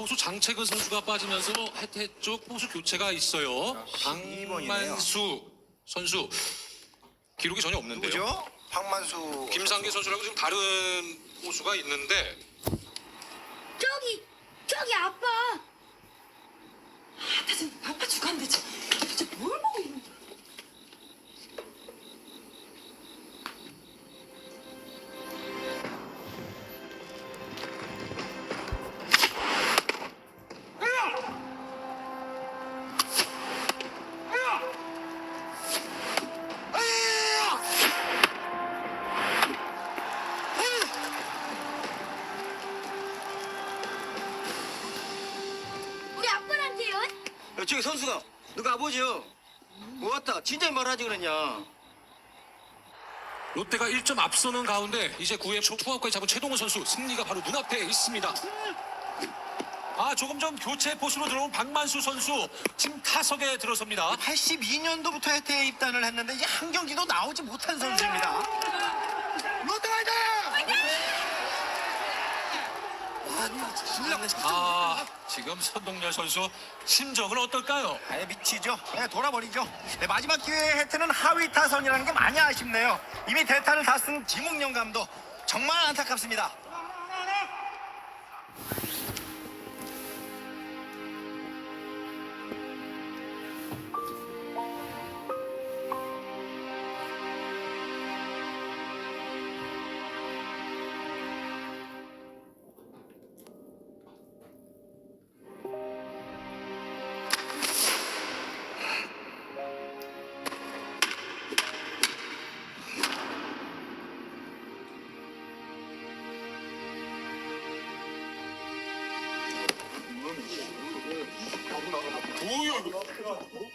포수 장채근 선수가 빠지면서 해태 쪽 포수 교체가 있어요. 12번 이네요. 강만수 선수 기록이 전혀 없는데요. 누구죠? 박만수. 김상기 선수라고 지금 다른 포수가 있는데 저기 저기 아빠 야, 저기 선수가 너가 아버지요 뭐 왔다 진짜 말하지 그랬냐 롯데가 1점 앞서는 가운데 이제 9회 초 투아웃까지 잡은 최동원 선수 승리가 바로 눈앞에 있습니다. 아 조금 전 교체 포수로 들어온 박만수 선수 지금 타석에 들어섭니다. 82년도부터 해태에 입단을 했는데 이제 한 경기도 나오지 못한 선수입니다. 롯데 화이팅! 아 지금 선동열 선수 심정은 어떨까요? 아예 미치죠. 네, 돌아버리죠. 네, 마지막 기회에 해태는 하위 타선이라는 게 많이 아쉽네요. 이미 대타를 다쓴 지목령 감독 정말 안타깝습니다. 그럼 그럼